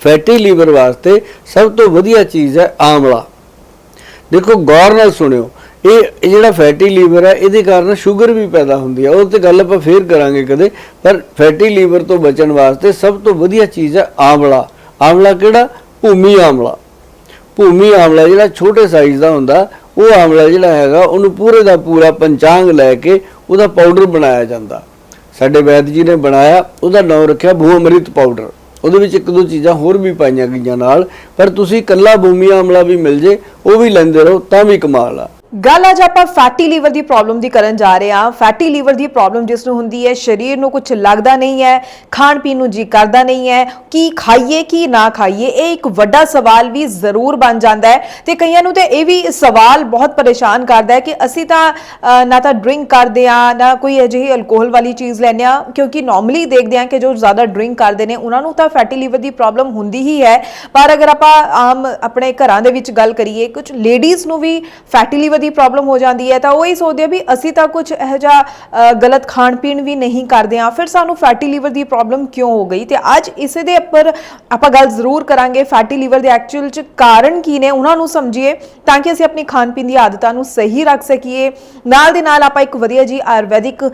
Fatty liver ਵਾਸਤੇ ਸਭ ਤੋਂ ਵਧੀਆ ਚੀਜ਼ ਹੈ ਆਮਲਾ। ਦੇਖੋ, ਗੌਰ ਨਾਲ ਸੁਣਿਓ, ਇਹ ਇਹ ਜਿਹੜਾ ਫੈਟੀ ਲੀਵਰ ਹੈ, ਇਹਦੇ ਕਾਰਨ ਸ਼ੂਗਰ ਵੀ ਪੈਦਾ ਹੁੰਦੀ ਹੈ। ਉਹ ਤੇ ਗੱਲ ਆਪਾਂ ਫੇਰ ਕਰਾਂਗੇ ਕਦੇ, ਪਰ ਫੈਟੀ ਲੀਵਰ ਤੋਂ ਬਚਣ ਵਾਸਤੇ ਸਭ ਤੋਂ ਵਧੀਆ ਚੀਜ਼ ਹੈ ਆਮਲਾ। ਆਮਲਾ ਕਿਹੜਾ? ਭੂਮੀ ਆਮਲਾ। ਭੂਮੀ ਆਮਲਾ ਜਿਹੜਾ ਛੋਟੇ ਸਾਈਜ਼ ਦਾ ਹੁੰਦਾ, ਉਹ ਆਮਲਾ ਜਿਹੜਾ ਹੈਗਾ, ਉਹਨੂੰ ਪੂਰੇ ਦਾ ਪੂਰਾ ਪੰਚਾਂਗ ਲੈ ਕੇ ਉਹਦਾ ਪਾਊਡਰ ਬਣਾਇਆ ਜਾਂਦਾ। ਸਾਡੇ ਵੈਦ ਜੀ ਨੇ ਬਣਾਇਆ, ਉਹਦਾ ਨਾਮ ਰੱਖਿਆ ਭੂ ਅੰਮ੍ਰਿਤ ਪਾਊਡਰ ਉਹਦੇ ਵਿੱਚ ਇੱਕ ਦੋ ਚੀਜ਼ਾਂ ਹੋਰ ਵੀ ਪਾਈਆਂ ਗਈਆਂ ਨਾਲ, ਪਰ ਤੁਸੀਂ ਇਕੱਲਾ ਭੂਮੀ ਆਮਲਾ ਵੀ ਮਿਲ ਜੇ, ਉਹ ਵੀ ਲੈਂਦੇ ਰਹੋ, ਤਾਂ ਵੀ ਕਮਾਲ ਆ। ਗੱਲ ਅੱਜ ਆਪਾਂ ਫੈਟੀ ਲੀਵਰ ਦੀ ਪ੍ਰੋਬਲਮ ਦੀ ਕਰਨ ਜਾ ਰਹੇ ਹਾਂ। ਫੈਟੀ ਲੀਵਰ ਦੀ ਪ੍ਰੋਬਲਮ ਜਿਸ ਨੂੰ ਹੁੰਦੀ ਹੈ, ਸਰੀਰ ਨੂੰ ਕੁਝ ਲੱਗਦਾ ਨਹੀਂ ਹੈ, ਖਾਣ ਪੀਣ ਨੂੰ ਜੀ ਕਰਦਾ ਨਹੀਂ ਹੈ, ਕੀ ਖਾਈਏ, ਕੀ ਨਾ ਖਾਈਏ, ਇਹ ਇੱਕ ਵੱਡਾ ਸਵਾਲ ਵੀ ਜ਼ਰੂਰ ਬਣ ਜਾਂਦਾ ਹੈ। ਤੇ ਕਈਆਂ ਨੂੰ ਤੇ ਇਹ ਵੀ ਸਵਾਲ ਬਹੁਤ ਪਰੇਸ਼ਾਨ ਕਰਦਾ ਹੈ ਕਿ ਅਸੀਂ ਤਾਂ ਨਾ ਤਾਂ ਡਰਿੰਕ ਕਰਦੇ ਆ ਨਾ ਕੋਈ ਅਜਿਹੀ ਅਲਕੋਹਲ ਵਾਲੀ ਚੀਜ਼ ਲੈਂਦੇ ਆ ਕਿਉਂਕਿ ਨਾਰਮਲੀ ਦੇਖਦੇ ਆ ਕਿ ਜੋ ਜ਼ਿਆਦਾ ਡਰਿੰਕ ਕਰਦੇ ਨੇ, ਉਹਨਾਂ ਨੂੰ ਤਾਂ ਫੈਟੀ ਲੀਵਰ ਦੀ ਪ੍ਰੋਬਲਮ ਹੁੰਦੀ ਹੀ ਹੈ। ਪਰ ਅਗਰ ਆਪਾਂ ਆਮ ਆਪਣੇ ਘਰਾਂ ਦੇ ਵਿੱਚ ਗੱਲ ਕਰੀਏ ਕੁਝ ਲੇਡੀਜ਼ ਨੂੰ ਵੀ ਫੈਟੀ ਲੀਵਰ ਦੀ ਪ੍ਰੋਬਲਮ ਹੋ ਜਾਂਦੀ ਹੈ, ਤਾਂ ਉਹ ਹੀ ਸੋਚਦੇ ਆ ਵੀ ਅਸੀਂ ਤਾਂ ਕੁਝ ਇਹੋ ਜਿਹਾ ਗਲਤ ਖਾਣ ਪੀਣ ਵੀ ਨਹੀਂ ਕਰਦੇ ਆ ਫਿਰ ਸਾਨੂੰ ਫੈਟੀ ਲੀਵਰ ਦੀ ਪ੍ਰੋਬਲਮ ਕਿਉਂ ਹੋ ਗਈ? ਤੇ ਅੱਜ ਇਸੇ ਦੇ ਉੱਪਰ ਆਪਾਂ ਗੱਲ ਜ਼ਰੂਰ ਕਰਾਂਗੇ ਫੈਟੀ ਲੀਵਰ ਦੇ ਐਕਚੁਅਲ ਚ ਕਾਰਨ ਕੀ ਨੇ, ਉਹਨਾਂ ਨੂੰ ਸਮਝੀਏ ਤਾਂ ਕਿ ਅਸੀਂ ਆਪਣੀ ਖਾਣ ਪੀਣ ਦੀ ਆਦਤਾਂ ਨੂੰ ਸਹੀ ਰੱਖ ਸਕੀਏ। ਨਾਲ ਦੇ ਨਾਲ ਆਪਾਂ ਇੱਕ ਵਧੀਆ ਜੀ ਆਯੁਰਵੈਦਿਕ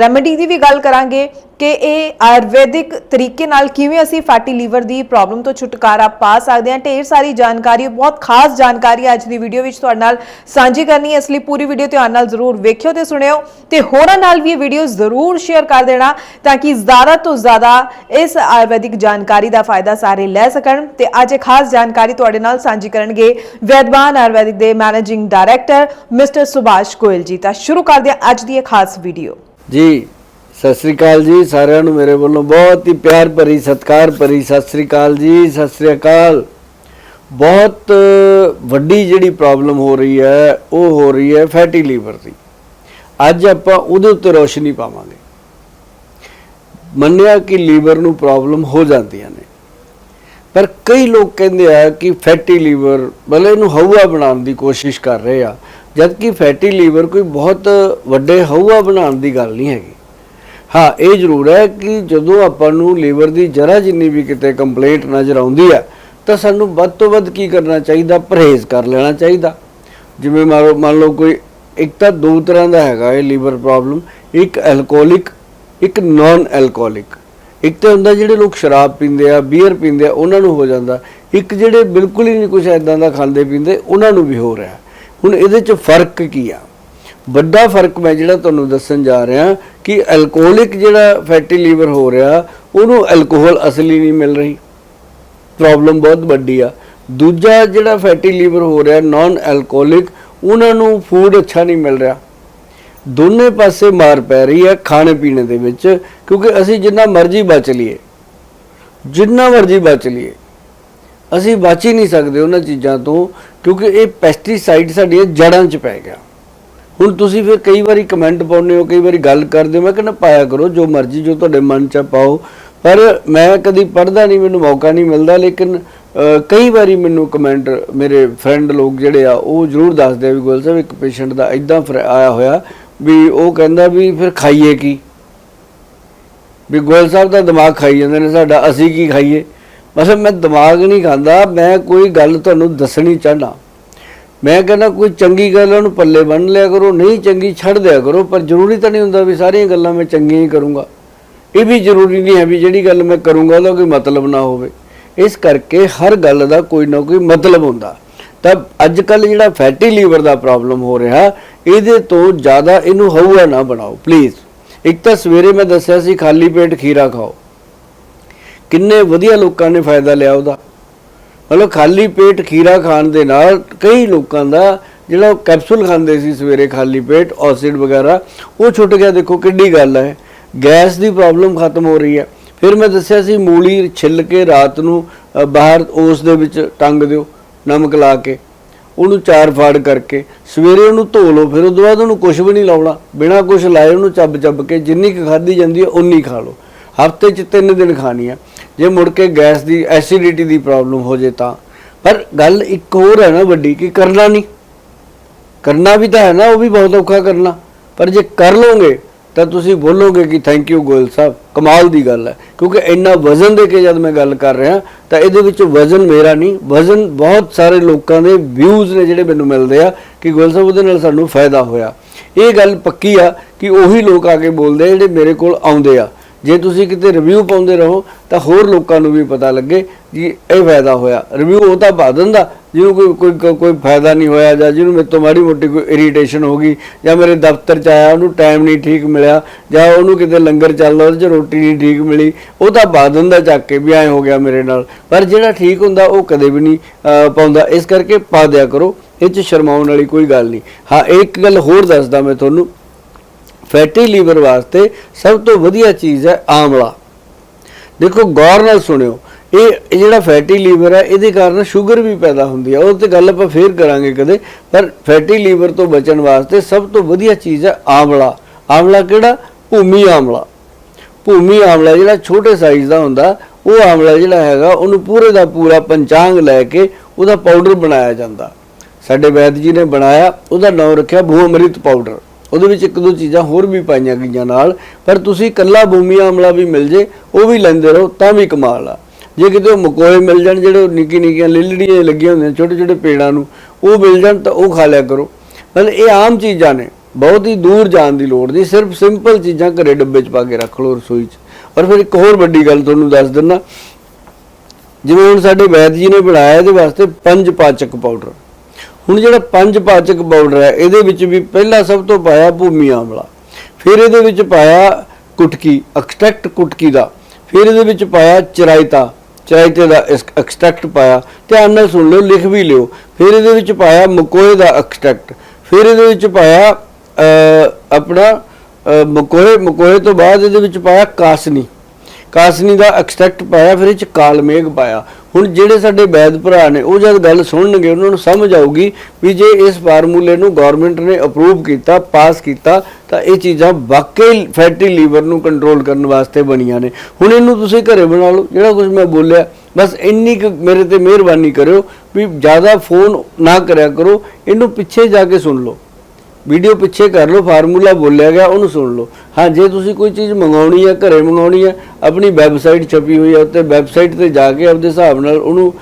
ਰੈਮੇਡੀ ਦੀ ਵੀ ਗੱਲ ਕਰਾਂਗੇ ਕਿ ਇਹ ਆਯੁਰਵੈਦਿਕ ਤਰੀਕੇ ਨਾਲ ਕਿਵੇਂ ਅਸੀਂ ਫੈਟੀ ਲੀਵਰ ਦੀ ਪ੍ਰੋਬਲਮ ਤੋਂ ਛੁਟਕਾਰਾ ਪਾ ਸਕਦੇ ਹਾਂ। ਢੇਰ ਸਾਰੀ ਜਾਣਕਾਰੀ, ਬਹੁਤ ਖਾਸ ਜਾਣਕਾਰੀ ਅੱਜ ਦੀ ਵੀਡੀਓ ਵਿੱਚ ਤੁਹਾਡੇ ਨਾਲ ਸਾਂਝੀ ਕਰਨੀ ਹੈ, ਇਸ ਲਈ ਪੂਰੀ ਵੀਡੀਓ ਧਿਆਨ ਨਾਲ ਜ਼ਰੂਰ ਵੇਖਿਓ ਤੇ ਸੁਣਿਓ ਤੇ ਹੋਰਾਂ ਨਾਲ ਵੀ ਇਹ ਵੀਡੀਓ ਜ਼ਰੂਰ ਸ਼ੇਅਰ ਕਰ ਦੇਣਾ ਤਾਂ ਕਿ ਜ਼ਿਆਦਾ ਤੋਂ ਜ਼ਿਆਦਾ ਇਸ ਆਯੁਰਵੈਦਿਕ ਜਾਣਕਾਰੀ ਦਾ ਫਾਇਦਾ ਸਾਰੇ ਲੈ ਸਕਣ ਤੇ ਅੱਜ ਇਹ ਖਾਸ ਜਾਣਕਾਰੀ ਤੁਹਾਡੇ ਨਾਲ ਸਾਂਝੀ ਕਰਨਗੇ ਵੈਦਵਾਨ ਆਯੁਰਵੈਦਿਕ ਦੇ managing director mister Subhash Goyal ji. ਤਾਂ ਸ਼ੁਰੂ ਕਰਦੇ ਹਾਂ ਅੱਜ ਦੀ ਇਹ ਖਾਸ ਵੀਡੀਓ ਜੀ, ਸਤਿ ਸ੍ਰੀ ਅਕਾਲ ਜੀ ਸਾਰਿਆਂ ਨੂੰ ਮੇਰੇ ਵੱਲੋਂ ਬਹੁਤ ਹੀ ਪਿਆਰ ਭਰੀ ਸਤਿਕਾਰ ਭਰੀ ਸਤਿ ਸ੍ਰੀ ਅਕਾਲ ਜੀ, ਸਤਿ ਸ੍ਰੀ ਅਕਾਲ। ਬਹੁਤ ਵੱਡੀ ਜਿਹੜੀ ਪ੍ਰੋਬਲਮ ਹੋ ਰਹੀ ਹੈ, ਉਹ ਹੋ ਰਹੀ ਹੈ ਫੈਟੀ ਲੀਵਰ ਦੀ। ਅੱਜ ਆਪਾਂ ਉਹਦੇ ਉੱਤੇ ਰੋਸ਼ਨੀ ਪਾਵਾਂਗੇ। ਮੰਨਿਆ ਕਿ ਲੀਵਰ ਨੂੰ ਪ੍ਰੋਬਲਮ ਹੋ ਜਾਂਦੀਆਂ ਨੇ। ਪਰ ਕਈ ਲੋਕ ਕਹਿੰਦੇ ਆ ਕਿ ਫੈਟੀ ਲੀਵਰ ਭਲੇ ਇਹਨੂੰ ਹਊਆ ਬਣਾਉਣ ਦੀ ਕੋਸ਼ਿਸ਼ ਕਰ ਰਹੇ ਆ ਜਦ ਕਿ ਫੈਟੀ ਲੀਵਰ ਕੋਈ ਬਹੁਤ ਵੱਡੇ ਹਊਆ ਬਣਾਉਣ ਦੀ ਗੱਲ ਨਹੀਂ ਹੈਗੀ। ਹਾਂ, ਇਹ ਜ਼ਰੂਰ ਹੈ ਕਿ ਜਦੋਂ ਆਪਾਂ ਨੂੰ ਲੀਵਰ ਦੀ ਜਰਾ ਜਿੰਨੀ ਵੀ ਕਿਤੇ ਕੰਪਲੇਂਟ ਨਜ਼ਰ ਆਉਂਦੀ ਹੈ ਤਾਂ ਸਾਨੂੰ ਵੱਧ ਤੋਂ ਵੱਧ ਕੀ ਕਰਨਾ ਚਾਹੀਦਾ? ਪਰਹੇਜ਼ ਕਰ ਲੈਣਾ ਚਾਹੀਦਾ। ਜਿਵੇਂ ਮਾਰੋ ਮੰਨ ਲਓ ਕੋਈ ਇੱਕ ਤਾਂ ਦੋ ਤਰ੍ਹਾਂ ਦਾ ਹੈਗਾ ਇਹ ਲੀਵਰ ਪ੍ਰੋਬਲਮ। ਇੱਕ ਐਲਕੋਹਲਿਕ ਇੱਕ ਨਾਨ ਐਲਕੋਹਲਿਕ ਇੱਕ ਤਾਂ ਹੁੰਦਾ ਜਿਹੜੇ ਲੋਕ ਸ਼ਰਾਬ ਪੀਂਦੇ ਆ ਬੀਅਰ ਪੀਂਦੇ ਆ, ਉਹਨਾਂ ਨੂੰ ਹੋ ਜਾਂਦਾ। ਇੱਕ ਜਿਹੜੇ ਬਿਲਕੁਲ ਹੀ ਨਹੀਂ ਕੁਝ ਐਦਾਂ ਦਾ ਖਾਂਦੇ ਪੀਂਦੇ, ਉਹਨਾਂ ਨੂੰ ਵੀ ਹੋ ਰਿਹਾ। ਹੁਣ ਇਹਦੇ 'ਚ ਫ਼ਰਕ ਕੀ ਆ? ਵੱਡਾ ਫ਼ਰਕ ਮੈਂ ਜਿਹੜਾ ਤੁਹਾਨੂੰ ਦੱਸਣ ਜਾ ਰਿਹਾ ਕਿ ਐਲਕੋਹਲਿਕ ਜਿਹੜਾ ਫੈਟੀ ਲੀਵਰ ਹੋ ਰਿਹਾ, ਉਹਨੂੰ ਐਲਕੋਹਲ ਅਸਲੀ ਨਹੀਂ ਮਿਲ ਰਹੀ। ਪ੍ਰੋਬਲਮ ਬਹੁਤ ਵੱਡੀ ਆ। ਦੂਜਾ ਜਿਹੜਾ ਫੈਟੀ ਲੀਵਰ ਹੋ ਰਿਹਾ ਨਾਨ ਐਲਕੋਹਲਿਕ ਉਹਨਾਂ ਨੂੰ ਫੂਡ ਅੱਛਾ ਨਹੀਂ ਮਿਲ ਰਿਹਾ। ਦੋਨੇ ਪਾਸੇ ਮਾਰ ਪੈ ਰਹੀ ਹੈ ਖਾਣੇ ਪੀਣੇ ਦੇ ਵਿੱਚ, ਕਿਉਂਕਿ ਅਸੀਂ ਜਿੰਨਾ ਮਰਜ਼ੀ ਬਚ ਲਈਏ। ਜਿੰਨਾ ਮਰਜ਼ੀ ਬਚ ਲਈਏ। ਅਸੀਂ ਬਚ ਹੀ ਨਹੀਂ ਸਕਦੇ ਉਹਨਾਂ ਚੀਜ਼ਾਂ ਤੋਂ, ਕਿਉਂਕਿ ਇਹ ਪੈਸਟੀਸਾਈਡ ਸਾਡੀਆਂ ਜੜਾਂ 'ਚ ਪੈ ਗਿਆ। ਹੁਣ ਤੁਸੀਂ ਫਿਰ ਕਈ ਵਾਰੀ ਕਮੈਂਟ ਪਾਉਂਦੇ ਹੋ, ਕਈ ਵਾਰੀ ਗੱਲ ਕਰਦੇ ਹੋ, ਮੈਂ ਕਹਿੰਦਾ ਪਾਇਆ ਕਰੋ ਜੋ ਮਰਜ਼ੀ, ਜੋ ਤੁਹਾਡੇ ਮਨ 'ਚ ਪਾਓ। ਪਰ ਮੈਂ ਕਦੀ ਪੜਦਾ ਨਹੀਂ, ਮੈਨੂੰ ਮੌਕਾ ਨਹੀਂ ਮਿਲਦਾ, ਲੇਕਿਨ ਕਈ ਵਾਰੀ ਮੈਨੂੰ ਕਮੈਂਟ ਮੇਰੇ ਫਰੈਂਡ ਲੋਕ ਜਿਹੜੇ ਆ, ਉਹ ਜ਼ਰੂਰ ਦੱਸਦੇ ਆ ਵੀ ਗੋਲ ਸਾਹਿਬ, ਇੱਕ ਪੇਸ਼ੈਂਟ ਦਾ ਇਦਾਂ ਆਇਆ ਹੋਇਆ ਵੀ ਉਹ ਕਹਿੰਦਾ ਵੀ ਫਿਰ ਖਾਈਏ ਕੀ? ਵੀ ਗੋਇਲ ਸਾਹਿਬ ਦਾ ਦਿਮਾਗ ਖਾਈ ਜਾਂਦੇ ਨੇ, ਸਾਡਾ ਅਸੀਂ ਕੀ ਖਾਈਏ? ਮਤਲਬ ਮੈਂ ਦਿਮਾਗ ਨਹੀਂ ਖਾਂਦਾ, ਮੈਂ ਕੋਈ ਗੱਲ ਤੁਹਾਨੂੰ ਦੱਸਣੀ ਚਾਹਨਾ ਮੈਂ ਕਹਿੰਦਾ, ਕੋਈ ਚੰਗੀ ਗੱਲ ਉਹਨੂੰ ਪੱਲੇ ਬੰਨ ਲਿਆ ਕਰੋ, ਨਹੀਂ ਚੰਗੀ ਛੱਡ ਦਿਆ ਕਰੋ, ਪਰ ਜ਼ਰੂਰੀ ਤਾਂ ਨਹੀਂ ਹੁੰਦਾ ਵੀ ਸਾਰੀਆਂ ਗੱਲਾਂ ਮੈਂ ਚੰਗੀਆਂ ਹੀ ਕਰੂੰਗਾ। ਇਹ ਵੀ ਜ਼ਰੂਰੀ ਨਹੀਂ ਹੈ ਵੀ ਜਿਹੜੀ ਗੱਲ ਮੈਂ ਕਰੂੰਗਾ ਉਹਦਾ ਕੋਈ ਮਤਲਬ ਨਾ ਹੋਵੇ। ਇਸ ਕਰਕੇ ਹਰ ਗੱਲ ਦਾ ਕੋਈ ਨਾ ਕੋਈ ਮਤਲਬ ਹੁੰਦਾ। ਤਾਂ ਅੱਜ ਕੱਲ ਜਿਹੜਾ ਫੈਟੀ ਲੀਵਰ ਦਾ ਪ੍ਰੋਬਲਮ ਹੋ ਰਿਹਾ, ਇਹਦੇ ਤੋਂ ਜ਼ਿਆਦਾ ਇਹਨੂੰ ਹਊਆ ਨਾ ਬਣਾਓ ਪਲੀਜ਼ ਇੱਕ ਤਾਂ ਸਵੇਰੇ ਮੈਂ ਦੱਸਿਆ ਸੀ, ਖਾਲੀ ਪੇਟ ਖੀਰਾ ਖਾਓ। ਕਿੰਨੇ ਵਧੀਆ ਲੋਕਾਂ ਨੇ ਫਾਇਦਾ ਲਿਆ ਉਹਦਾ। ਮਤਲਬ ਖਾਲੀ ਪੇਟ ਖੀਰਾ ਖਾਣ ਦੇ ਨਾਲ ਕਈ ਲੋਕਾਂ ਦਾ ਜਿਹੜਾ ਕੈਪਸੂਲ ਖਾਂਦੇ ਸੀ ਸਵੇਰੇ ਖਾਲੀ ਪੇਟ ਐਸਿਡ ਵਗੈਰਾ, ਉਹ ਛੁੱਟ ਗਿਆ। ਦੇਖੋ ਕਿੱਡੀ ਗੱਲ ਹੈ। ਗੈਸ ਦੀ ਪ੍ਰੋਬਲਮ ਖਤਮ ਹੋ ਰਹੀ ਹੈ। ਫਿਰ ਮੈਂ ਦੱਸਿਆ ਸੀ, ਮੂਲੀ ਛਿੱਲ ਕੇ ਰਾਤ ਨੂੰ ਬਾਹਰ ਉਸ ਦੇ ਵਿੱਚ ਟੰਗ ਦਿਓ, ਨਮਕ ਲਾ ਕੇ। ਉਹਨੂੰ ਚਾਰ ਫਾੜ ਕਰਕੇ, ਸਵੇਰੇ ਉਹਨੂੰ ਧੋ ਲਓ, ਫਿਰ ਉਸ ਤੋਂ ਬਾਅਦ ਉਹਨੂੰ ਕੁਝ ਵੀ ਨਹੀਂ ਲਾਉਣਾ। ਬਿਨਾਂ ਕੁਝ ਲਾਏ ਉਹਨੂੰ ਚੱਬ ਚੱਬ ਕੇ, ਜਿੰਨੀ ਕੁ ਖਾਧੀ ਜਾਂਦੀ ਹੈ ਉਨੀ ਖਾ ਲਓ। ਹਫ਼ਤੇ 'ਚ ਤਿੰਨ ਦਿਨ ਖਾਣੀ ਹੈ। ਜੇ ਮੁੜ ਕੇ ਗੈਸ ਦੀ ਐਸਿਡਿਟੀ ਦੀ ਪ੍ਰੋਬਲਮ ਹੋ ਜੇ ਤਾਂ। ਪਰ ਗੱਲ ਇੱਕ ਹੋਰ ਹੈ ਨਾ ਵੱਡੀ, ਕਿ ਕਰਨਾ ਨਹੀਂ। ਕਰਨਾ ਵੀ ਤਾਂ ਹੈ ਨਾ, ਉਹ ਵੀ ਬਹੁਤ ਔਖਾ ਕਰਨਾ। ਪਰ ਜੇ ਕਰ ਲੋਗੇ ਤਾਂ ਤੁਸੀਂ ਬੋਲੋਗੇ ਕਿ ਥੈਂਕ ਯੂ ਗੋਇਲ ਸਾਹਿਬ, ਕਮਾਲ ਦੀ ਗੱਲ ਹੈ, ਕਿਉਂਕਿ ਇੰਨਾ ਵਜ਼ਨ ਦੇ ਕੇ ਜਦ ਮੈਂ ਗੱਲ ਕਰ ਰਿਹਾ, ਤਾਂ ਇਹਦੇ ਵਿੱਚ ਵਜ਼ਨ ਮੇਰਾ ਨਹੀਂ, ਵਜ਼ਨ ਬਹੁਤ ਸਾਰੇ ਲੋਕਾਂ ਦੇ ਵਿਊਜ਼ ਨੇ ਜਿਹੜੇ ਮੈਨੂੰ ਮਿਲਦੇ ਆ, ਕਿ ਗੋਇਲ ਸਾਹਿਬ ਉਹਦੇ ਨਾਲ ਸਾਨੂੰ ਫਾਇਦਾ ਹੋਇਆ। ਇਹ ਗੱਲ ਪੱਕੀ ਆ ਕਿ ਉਹੀ ਲੋਕ ਆ ਕੇ ਬੋਲਦੇ ਆ ਜਿਹੜੇ ਮੇਰੇ ਕੋਲ ਆਉਂਦੇ ਆ। ਜੇ ਤੁਸੀਂ ਕਿਤੇ ਰਿਵਿਊ ਪਾਉਂਦੇ ਰਹੋ, ਤਾਂ ਹੋਰ ਲੋਕਾਂ ਨੂੰ ਵੀ ਪਤਾ ਲੱਗੇ ਕਿ ਇਹ ਫਾਇਦਾ ਹੋਇਆ। ਰਿਵਿਊ ਉਹ ਤਾਂ ਪਾ ਦਿੰਦਾ, ਜਿਹਨੂੰ ਕੋਈ ਕੋਈ ਕੋਈ- ਫਾਇਦਾ ਨਹੀਂ ਹੋਇਆ ਜਾਂ ਜਿਹਨੂੰ ਮੇਰੇ ਤੋਂ ਮਾੜੀ ਮੋਟੀ ਕੋਈ ਇਰੀਟੇਸ਼ਨ ਹੋ ਗਈ ਜਾਂ ਮੇਰੇ ਦਫ਼ਤਰ ਚ ਆਇਆ, ਉਹਨੂੰ ਟਾਈਮ ਨਹੀਂ ਠੀਕ ਮਿਲਿਆ ਜਾਂ ਉਹਨੂੰ ਕਿਤੇ ਲੰਗਰ ਚੱਲਦਾ ਉਹਦੇ ਚ ਰੋਟੀ ਨਹੀਂ ਠੀਕ ਮਿਲੀ, ਉਹ ਤਾਂ ਪਾ ਦਿੰਦਾ ਚੱਕ ਕੇ ਵੀ ਐ ਹੋ ਗਿਆ ਮੇਰੇ ਨਾਲ। ਪਰ ਜਿਹੜਾ ਠੀਕ ਹੁੰਦਾ, ਉਹ ਕਦੇ ਵੀ ਨਹੀਂ ਪਾਉਂਦਾ। ਇਸ ਕਰਕੇ ਪਾ ਦਿਆ ਕਰੋ, ਇਹ ਚ ਸ਼ਰਮਾਉਣ ਵਾਲੀ ਕੋਈ ਗੱਲ ਨਹੀਂ। ਹਾਂ, ਇੱਕ ਗੱਲ ਹੋਰ ਦੱਸਦਾ ਮੈਂ ਤੁਹਾਨੂੰ। ਫੈਟੀ ਲੀਵਰ ਵਾਸਤੇ ਸਭ ਤੋਂ ਵਧੀਆ ਚੀਜ਼ ਹੈ ਆਮਲਾ। ਦੇਖੋ, ਗੌਰ ਨਾਲ ਸੁਣਿਓ, ਇਹ ਇਹ ਜਿਹੜਾ ਫੈਟੀ ਲੀਵਰ ਹੈ, ਇਹਦੇ ਕਾਰਨ ਸ਼ੂਗਰ ਵੀ ਪੈਦਾ ਹੁੰਦੀ ਹੈ। ਉਹ ਤੇ ਗੱਲ ਆਪਾਂ ਫੇਰ ਕਰਾਂਗੇ ਕਦੇ, ਪਰ ਫੈਟੀ ਲੀਵਰ ਤੋਂ ਬਚਣ ਵਾਸਤੇ ਸਭ ਤੋਂ ਵਧੀਆ ਚੀਜ਼ ਹੈ ਆਮਲਾ। ਆਮਲਾ ਕਿਹੜਾ? ਭੂਮੀ ਆਮਲਾ। ਭੂਮੀ ਆਮਲਾ ਜਿਹੜਾ ਛੋਟੇ ਸਾਈਜ਼ ਦਾ ਹੁੰਦਾ, ਉਹ ਆਮਲਾ ਜਿਹੜਾ ਹੈਗਾ, ਉਹਨੂੰ ਪੂਰੇ ਦਾ ਪੂਰਾ ਪੰਚਾਂਗ ਲੈ ਕੇ ਉਹਦਾ ਪਾਊਡਰ ਬਣਾਇਆ ਜਾਂਦਾ। ਸਾਡੇ ਵੈਦ ਜੀ ਨੇ ਬਣਾਇਆ, ਉਹਦਾ ਨਾਮ ਰੱਖਿਆ ਭੂ ਅੰਮ੍ਰਿਤ ਪਾਊਡਰ ਉਹਦੇ ਵਿੱਚ ਇੱਕ ਦੋ ਚੀਜ਼ਾਂ ਹੋਰ ਵੀ ਪਾਈਆਂ ਗਈਆਂ ਨਾਲ, ਪਰ ਤੁਸੀਂ ਕੱਲਾ ਭੂਮੀ ਆਮਲਾ ਵੀ ਮਿਲ ਜੇ, ਉਹ ਵੀ ਲੈਂਦੇ ਰਹੋ, ਤਾਂ ਵੀ ਕਮਾਲ ਆ। ਜੇ ਕਿਤੇ ਉਹ ਮਕੋਏ ਮਿਲ ਜਾਣ, ਜਿਹੜੇ ਨਿੱਕੀ ਨਿੱਕੀਆਂ ਲਿਲੜੀਆਂ ਲੱਗੀਆਂ ਹੁੰਦੀਆਂ ਛੋਟੇ ਛੋਟੇ ਪੇੜਾਂ ਨੂੰ, ਉਹ ਮਿਲ ਜਾਣ ਤਾਂ ਉਹ ਖਾ ਲਿਆ ਕਰੋ। ਮਤਲਬ ਇਹ ਆਮ ਚੀਜ਼ਾਂ ਨੇ, ਬਹੁਤ ਹੀ ਦੂਰ ਜਾਣ ਦੀ ਲੋੜ ਨਹੀਂ, ਸਿਰਫ ਸਿੰਪਲ ਚੀਜ਼ਾਂ ਘਰੇ ਡੱਬੇ 'ਚ ਪਾ ਕੇ ਰੱਖ ਲਓ ਰਸੋਈ 'ਚ। ਔਰ ਫਿਰ ਇੱਕ ਹੋਰ ਵੱਡੀ ਗੱਲ ਤੁਹਾਨੂੰ ਦੱਸ ਦਿੰਦਾ, ਜਿਵੇਂ ਹੁਣ ਸਾਡੇ ਵੈਦ ਜੀ ਨੇ ਬਣਾਇਆ ਇਹਦੇ ਵਾਸਤੇ ਪੰਜ ਪਾਚਕ ਪਾਊਡਰ। ਹੁਣ ਜਿਹੜਾ ਪੰਜ ਪਾਚਕ ਪਾਊਡਰ ਹੈ, ਇਹਦੇ ਵਿੱਚ ਵੀ ਪਹਿਲਾ ਸਭ ਤੋਂ ਪਾਇਆ ਭੂਮੀ ਆਮਲਾ। ਫਿਰ ਇਹਦੇ ਵਿੱਚ ਪਾਇਆ ਕੁਟਕੀ ਐਕਸਟ੍ਰੈਕਟ ਕੁਟਕੀ ਦਾ। ਫਿਰ ਇਹਦੇ ਵਿੱਚ ਪਾਇਆ ਚਰਾਇਤਾ। ਚਰਾਇਤੇ ਦਾ ਐਕਸਟ੍ਰੈਕਟ ਪਾਇਆ। ਧਿਆਨ ਨਾਲ ਸੁਣ ਲਿਓ, ਲਿਖ ਵੀ ਲਿਓ। ਫਿਰ ਇਹਦੇ ਵਿੱਚ ਪਾਇਆ ਮਕੋਏ ਦਾ ਐਕਸਟ੍ਰੈਕਟ ਫਿਰ ਇਹਦੇ ਵਿੱਚ ਪਾਇਆ ਆਪਣਾ ਮਕੋਏ ਮਕੋਏ ਤੋਂ ਬਾਅਦ ਇਹਦੇ ਵਿੱਚ ਪਾਇਆ ਕਾਸਨੀ। ਕਾਸਨੀ ਦਾ ਐਕਸਟ੍ਰੈਕਟ ਪਾਇਆ, ਫਿਰ ਇਹ ਚ ਕਾਲਮੇਘ ਪਾਇਆ। ਹੁਣ ਜਿਹੜੇ ਸਾਡੇ ਵੈਦ ਭਰਾ ਨੇ, ਉਹ ਜਦ ਗੱਲ ਸੁਣਨਗੇ, ਉਹਨਾਂ ਨੂੰ ਸਮਝ ਆਊਗੀ ਵੀ ਜੇ ਇਸ ਫਾਰਮੂਲੇ ਨੂੰ ਗਵਰਨਮੈਂਟ ਨੇ ਅਪਰੂਵ ਕੀਤਾ ਪਾਸ ਕੀਤਾ, ਤਾਂ ਇਹ ਚੀਜ਼ਾਂ ਵਾਕਈ ਫੈਟੀ ਲੀਵਰ ਨੂੰ ਕੰਟਰੋਲ ਕਰਨ ਵਾਸਤੇ ਬਣੀਆਂ ਨੇ। ਹੁਣ ਇਹਨੂੰ ਤੁਸੀਂ ਘਰੇ ਬਣਾ ਲਓ, ਜਿਹੜਾ ਕੁਝ ਮੈਂ ਬੋਲਿਆ, ਬਸ ਇੰਨੀ ਕੁ ਮੇਰੇ ਤੇ ਮਿਹਰਬਾਨੀ ਕਰਿਓ ਵੀ ਜ਼ਿਆਦਾ ਫੋਨ ਨਾ ਕਰਿਆ ਕਰੋ, ਇਹਨੂੰ ਪਿੱਛੇ ਜਾ ਕੇ ਸੁਣ ਲਓ। ਵੀਡੀਓ ਪਿੱਛੇ ਕਰ ਲਓ, ਫਾਰਮੂਲਾ ਬੋਲਿਆ ਗਿਆ, ਉਹਨੂੰ ਸੁਣ ਲਓ। ਹਾਂ, ਜੇ ਤੁਸੀਂ ਕੋਈ ਚੀਜ਼ ਮੰਗਾਉਣੀ ਹੈ ਘਰੇ ਮੰਗਾਉਣੀ ਹੈ ਆਪਣੀ ਵੈਬਸਾਈਟ ਛਪੀ ਹੋਈ ਹੈ ਉੱਤੇ ਵੈਬਸਾਈਟ ਤੇ ਜਾ ਕੇ ਆਪਦੇ ਹਿਸਾਬ ਨਾਲ ਉਹਨੂੰ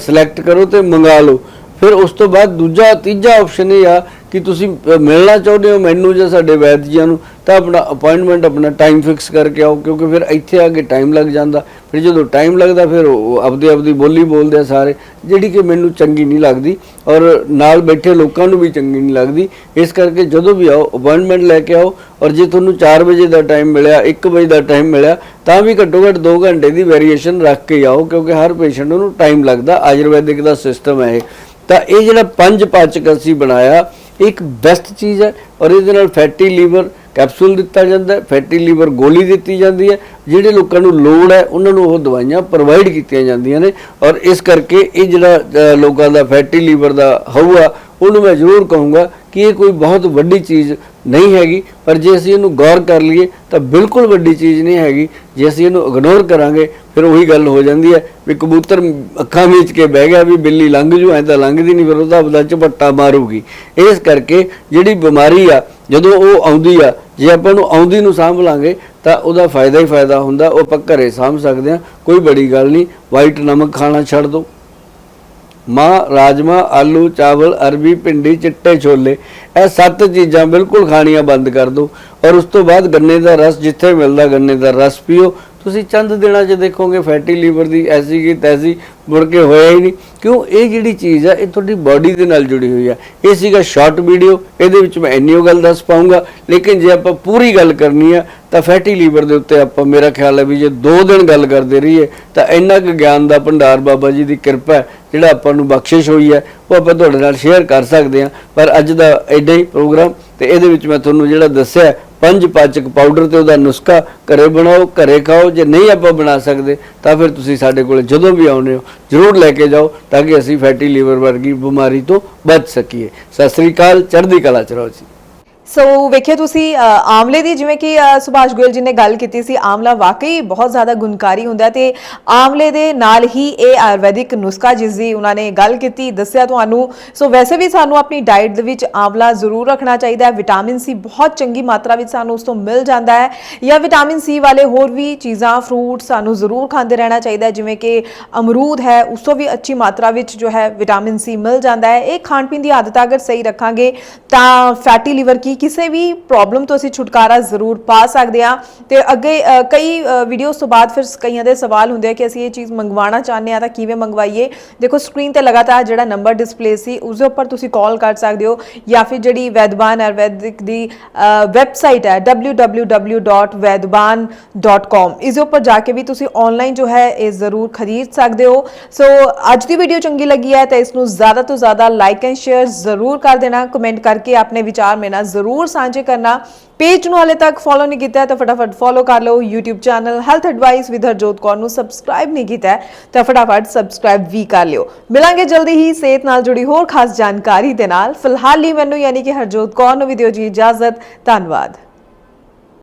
ਸਿਲੈਕਟ ਕਰੋ ਤੇ ਮੰਗਾ ਲਓ। ਫਿਰ ਉਸ ਤੋਂ ਬਾਅਦ ਦੂਜਾ, ਤੀਜਾ ਆਪਸ਼ਨ ਇਹ ਆ ਕਿ ਤੁਸੀਂ ਮਿਲਣਾ ਚਾਹੁੰਦੇ ਹੋ ਮੈਨੂੰ ਜਾਂ ਸਾਡੇ ਵੈਦ ਜੀਆਂ ਨੂੰ, ਤਾਂ ਆਪਣਾ ਅਪਾਇੰਟਮੈਂਟ ਆਪਣਾ ਟਾਈਮ ਫਿਕਸ ਕਰਕੇ ਆਓ, ਕਿਉਂਕਿ ਫਿਰ ਇੱਥੇ ਆ ਕੇ ਟਾਈਮ ਲੱਗ ਜਾਂਦਾ। ਫਿਰ ਜਦੋਂ ਟਾਈਮ ਲੱਗਦਾ, ਫਿਰ ਉਹ ਆਪਦੀ ਆਪਦੀ ਬੋਲੀ ਬੋਲਦੇ ਆ ਸਾਰੇ, ਜਿਹੜੀ ਕਿ ਮੈਨੂੰ ਚੰਗੀ ਨਹੀਂ ਲੱਗਦੀ, ਔਰ ਨਾਲ ਬੈਠੇ ਲੋਕਾਂ ਨੂੰ ਵੀ ਚੰਗੀ ਨਹੀਂ ਲੱਗਦੀ। ਇਸ ਕਰਕੇ ਜਦੋਂ ਵੀ ਆਓ ਅਪਾਇੰਟਮੈਂਟ ਲੈ ਕੇ ਆਓ, ਔਰ ਜੇ ਤੁਹਾਨੂੰ 4 ਵਜੇ ਦਾ ਟਾਈਮ ਮਿਲਿਆ 1 ਵਜੇ ਦਾ ਟਾਈਮ ਮਿਲਿਆ, ਤਾਂ ਵੀ ਘੱਟੋ ਘੱਟ 2 ਘੰਟੇ ਦੀ ਵੇਰੀਏਸ਼ਨ ਰੱਖ ਕੇ ਆਓ, ਕਿਉਂਕਿ ਹਰ ਪੇਸ਼ੈਂਟ ਨੂੰ ਟਾਈਮ ਲੱਗਦਾ। ਆਯੁਰਵੈਦਿਕ ਦਾ ਸਿਸਟਮ ਹੈ ਇਹ। ਤਾਂ ਇਹ ਜਿਹੜਾ ਪੰਜ ਪਾਚਕ ਅਸੀਂ ਬਣਾਇਆ, ਇੱਕ ਬੈਸਟ ਚੀਜ਼ ਹੈ ਔਰ ਇਹਦੇ ਨਾਲ ਫੈਟੀ ਲੀਵਰ ਕੈਪਸੂਲ ਦਿੱਤਾ ਜਾਂਦਾ ਫੈਟੀ ਲੀਵਰ ਗੋਲੀ ਦਿੱਤੀ ਜਾਂਦੀ ਹੈ, ਜਿਹੜੇ ਲੋਕਾਂ ਨੂੰ ਲੋੜ ਹੈ, ਉਹਨਾਂ ਨੂੰ ਉਹ ਦਵਾਈਆਂ ਪ੍ਰੋਵਾਈਡ ਕੀਤੀਆਂ ਜਾਂਦੀਆਂ ਨੇ ਔਰ ਇਸ ਕਰਕੇ ਇਹ ਜਿਹੜਾ ਲੋਕਾਂ ਦਾ ਫੈਟੀ ਲੀਵਰ ਦਾ ਹਊਆ ਉਹਨੂੰ ਮੈਂ ਜ਼ਰੂਰ ਕਹੂੰਗਾ ਕਿ ਇਹ ਕੋਈ ਬਹੁਤ ਵੱਡੀ ਚੀਜ਼ ਨਹੀਂ ਹੈਗੀ, ਪਰ ਜੇ ਅਸੀਂ ਇਹਨੂੰ ਗੌਰ ਕਰ ਲਈਏ, ਤਾਂ ਬਿਲਕੁਲ ਵੱਡੀ ਚੀਜ਼ ਨਹੀਂ ਹੈਗੀ। ਜੇ ਅਸੀਂ ਇਹਨੂੰ ਇਗਨੋਰ ਕਰਾਂਗੇ, ਫਿਰ ਉਹੀ ਗੱਲ ਹੋ ਜਾਂਦੀ ਹੈ ਵੀ ਕਬੂਤਰ ਅੱਖਾਂ ਵਿੱਚ ਕੇ ਬਹਿ ਗਿਆ ਵੀ ਬਿੱਲੀ ਲੰਘ ਜੂ, ਐ ਤਾਂ ਲੰਘਦੀ ਨਹੀਂ, ਫਿਰ ਉਹਦਾ ਆਪਦਾ ਝਪੱਟਾ ਮਾਰੂਗੀ। ਇਸ ਕਰਕੇ ਜਿਹੜੀ ਬਿਮਾਰੀ ਆ, ਜਦੋਂ ਉਹ ਆਉਂਦੀ ਆ, ਜੇ ਆਪਾਂ ਨੂੰ ਆਉਂਦੀ ਨੂੰ ਸਾਂਭ ਲਾਂਗੇ ਤਾਂ ਉਹਦਾ ਫਾਇਦਾ ਹੀ ਫਾਇਦਾ ਹੁੰਦਾ, ਉਹ ਆਪਾਂ ਘਰੇ ਸਾਂਭ ਸਕਦੇ ਆ ਕੋਈ ਬੜੀ ਗੱਲ ਨਹੀਂ ਵਾਈਟ ਨਮਕ ਖਾਣਾ ਛੱਡ ਦਿਓ। ਮਾਂ, ਰਾਜਮਾ, ਆਲੂ, ਚਾਵਲ, ਅਰਬੀ, ਭਿੰਡੀ, ਚਿੱਟੇ ਛੋਲੇ, ਇਹ ਸੱਤ ਚੀਜ਼ਾਂ ਬਿਲਕੁਲ ਖਾਣੀਆਂ ਬੰਦ ਕਰ ਦਿਓ ਔਰ ਉਸ ਤੋਂ ਬਾਅਦ ਗੰਨੇ ਦਾ ਰਸ, ਜਿੱਥੇ ਮਿਲਦਾ ਗੰਨੇ ਦਾ ਰਸ ਪੀਓ। ਤੁਸੀਂ ਚੰਦ ਦਿਨਾਂ 'ਚ ਦੇਖੋਗੇ ਫੈਟੀ ਲੀਵਰ ਦੀ, ਐਸੀ ਕੀ ਤੈਸੀ, ਮੁੜ ਕੇ ਹੋਇਆ ਹੀ ਨਹੀਂ। ਕਿਉਂ? ਇਹ ਜਿਹੜੀ ਚੀਜ਼ ਆ, ਇਹ ਤੁਹਾਡੀ ਬਾਡੀ ਦੇ ਨਾਲ ਜੁੜੀ ਹੋਈ ਹੈ ਇਹ ਸੀਗਾ ਸ਼ਾਰਟ ਵੀਡੀਓ ਇਹਦੇ ਵਿੱਚ ਮੈਂ ਇੰਨੀ ਓ ਗੱਲ ਦੱਸ ਪਾਉਂਗਾ ਲੇਕਿਨ ਜੇ ਆਪਾਂ ਪੂਰੀ ਗੱਲ ਕਰਨੀ ਆ, ਤਾਂ ਫੈਟੀ ਲੀਵਰ ਦੇ ਉੱਤੇ ਆਪਾਂ, ਮੇਰਾ ਖਿਆਲ ਹੈ ਵੀ ਜੇ 2 ਦਿਨ ਗੱਲ ਕਰਦੇ ਰਹੀਏ, ਤਾਂ ਇੰਨਾ ਕੁ ਗਿਆਨ ਦਾ ਭੰਡਾਰ ਬਾਬਾ ਜੀ ਦੀ ਕਿਰਪਾ ਜਿਹੜਾ ਆਪਾਂ ਨੂੰ ਬਖਸ਼ਿਸ਼ ਹੋਈ ਹੈ, ਉਹ ਆਪਾਂ ਤੁਹਾਡੇ ਨਾਲ ਸ਼ੇਅਰ ਕਰ ਸਕਦੇ ਹਾਂ। ਪਰ ਅੱਜ ਦਾ ਐਡਾ ਹੀ ਪ੍ਰੋਗਰਾਮ ਤੇ ਇਹਦੇ ਵਿੱਚ ਮੈਂ ਤੁਹਾਨੂੰ ਜਿਹੜਾ ਦੱਸਿਆ ਪੰਜ ਪਾਚਕ ਪਾਊਡਰ ਤੇ ਉਹਦਾ ਨੁਸਖਾ ਘਰੇ ਬਣਾਓ, ਘਰੇ ਖਾਓ, ਜੇ ਨਹੀਂ ਆਪਾਂ ਬਣਾ ਸਕਦੇ, ਤਾਂ ਫਿਰ ਤੁਸੀਂ ਸਾਡੇ ਕੋਲ ਜਦੋਂ ਵੀ ਆਉਂਦੇ ਹੋ, ਜ਼ਰੂਰ ਲੈ ਕੇ ਜਾਓ, ਤਾਂ ਕਿ ਅਸੀਂ ਫੈਟੀ ਲੀਵਰ ਵਰਗੀ ਬਿਮਾਰੀ ਤੋਂ ਬਚ ਸਕੀਏ। ਸਤਿ ਸ੍ਰੀ ਅਕਾਲ, ਚੜ੍ਹਦੀ ਕਲਾ ਚ ਰਹੋ ਜੀ। ਸੋ ਵੇਖਿਓ ਤੁਸੀਂ ਅ, ਆਮਲੇ ਦੀ ਜਿਵੇਂ ਕਿ ਅ, ਸੁਭਾਸ਼ ਗੋਇਲ ਜੀ ਨੇ ਗੱਲ ਕੀਤੀ ਸੀ ਆਮਲਾ ਵਾਕਈ ਬਹੁਤ ਜ਼ਿਆਦਾ ਗੁਣਕਾਰੀ ਹੁੰਦਾ ਤੇ ਆਮਲੇ ਦੇ ਨਾਲ ਹੀ ਇਹ ਆਯੁਰਵੈਦਿਕ ਨੁਸਖਾ ਜਿਸ ਦੀ ਉਹਨਾਂ ਨੇ ਗੱਲ ਕੀਤੀ ਦੱਸਿਆ ਤੁਹਾਨੂੰ। ਸੋ ਵੈਸੇ ਵੀ ਸਾਨੂੰ ਆਪਣੀ ਡਾਈਟ ਦੇ ਵਿੱਚ ਆਮਲਾ ਜ਼ਰੂਰ ਰੱਖਣਾ ਚਾਹੀਦਾ ਹੈ। ਵਿਟਾਮਿਨ ਸੀ ਬਹੁਤ ਚੰਗੀ ਮਾਤਰਾ ਵਿੱਚ ਸਾਨੂੰ ਉਸ ਤੋਂ ਮਿਲ ਜਾਂਦਾ ਹੈ। ਜਾਂ ਵਿਟਾਮਿਨ ਸੀ ਵਾਲੇ ਹੋਰ ਵੀ ਚੀਜ਼ਾਂ ਫਰੂਟ ਸਾਨੂੰ ਜ਼ਰੂਰ ਖਾਂਦੇ ਰਹਿਣਾ ਚਾਹੀਦਾ ਹੈ ਜਿਵੇਂ ਕਿ ਅਮਰੂਦ ਹੈ ਉਸ ਤੋਂ ਵੀ ਅੱਛੀ ਮਾਤਰਾ ਵਿੱਚ ਜੋ ਹੈ ਵਿਟਾਮਿਨ ਸੀ ਮਿਲ ਜਾਂਦਾ ਹੈ। ਇਹ ਖਾਣ ਪੀਣ ਦੀ ਆਦਤਾਂ ਅਗਰ ਸਹੀ ਰੱਖਾਂਗੇ ਤਾਂ ਫੈਟੀ ਲੀਵਰ ਕੀ ਕਿਸੇ ਵੀ ਪ੍ਰੋਬਲਮ ਤੋਂ ਅਸੀਂ ਛੁਟਕਾਰਾ ਜ਼ਰੂਰ ਪਾ ਸਕਦੇ ਹਾਂ ਤੇ ਅੱਗੇ ਕਈ ਵੀਡੀਓਜ਼ ਤੋਂ ਬਾਅਦ ਫਿਰ ਕਈਆਂ ਦੇ ਸਵਾਲ ਹੁੰਦੇ ਆ ਕਿ ਅਸੀਂ ਇਹ ਚੀਜ਼ ਮੰਗਵਾਉਣਾ ਚਾਹੁੰਦੇ ਆ ਤਾਂ ਕਿਵੇਂ ਮੰਗਵਾਈਏ? ਦੇਖੋ ਸਕਰੀਨ ਤੇ ਲਗਾਤਾਰ ਜਿਹੜਾ ਨੰਬਰ ਡਿਸਪਲੇ ਸੀ ਉਸ ਦੇ ਉੱਪਰ ਤੁਸੀਂ ਕਾਲ ਕਰ ਸਕਦੇ ਹੋ ਜਾਂ ਫਿਰ ਜਿਹੜੀ ਵੈਦਵਾਨ ਆਯੁਰਵੈਦਿਕ ਦੀ ਵੈਬਸਾਈਟ ਹੈ www.vedban.com ਇਸ ਦੇ ਉੱਪਰ ਜਾ ਕੇ ਵੀ ਤੁਸੀਂ ਆਨਲਾਈਨ ਜੋ ਹੈ ਇਹ ਜ਼ਰੂਰ ਖਰੀਦ ਸਕਦੇ ਹੋ। ਸੋ ਅੱਜ ਦੀ ਵੀਡੀਓ ਚੰਗੀ ਲੱਗੀ ਹੈ ਤਾਂ ਇਸ ਨੂੰ ਜ਼ਿਆਦਾ ਤੋਂ ਜ਼ਿਆਦਾ ਲਾਈਕ ਐਂਡ ਸ਼ੇਅਰ ਜ਼ਰੂਰ ਕਰ ਦੇਣਾ ਕਮੈਂਟ ਕਰਕੇ ਆਪਣੇ ਵਿਚਾਰ ਮੇਰੇ ਨਾਲ ਜ਼ਰੂਰ ਜ਼ਰੂਰ ਸਾਂਝੇ ਕਰਨਾ। ਪੇਜ ਨੂੰ ਹਾਲੇ ਤੱਕ ਫੋਲੋ ਨਹੀਂ ਕੀਤਾ ਤਾਂ ਫਟਾਫਟ ਫੋਲੋ ਕਰ ਲਓ YouTube channel health advice with Harjot Kaur ਨੂੰ ਸਬਸਕ੍ਰਾਈਬ ਨਹੀਂ ਕੀਤਾ ਤਾਂ ਫਟਾਫਟ ਸਬਸਕ੍ਰਾਈਬ ਵੀ ਕਰ ਲਿਓ। ਮਿਲਾਂਗੇ ਜਲਦੀ ਹੀ ਸਿਹਤ ਨਾਲ ਜੁੜੀ ਹੋਰ ਖਾਸ ਜਾਣਕਾਰੀ ਦੇ ਨਾਲ। ਫਿਲਹਾਲ ਲਈ ਮੈਨੂੰ ਯਾਨੀ ਕਿ ਹਰਜੋਤ ਕੌਰ ਨੂੰ ਵੀ ਦਿਓ ਜੀ ਇਜਾਜ਼ਤ। ਧੰਨਵਾਦ।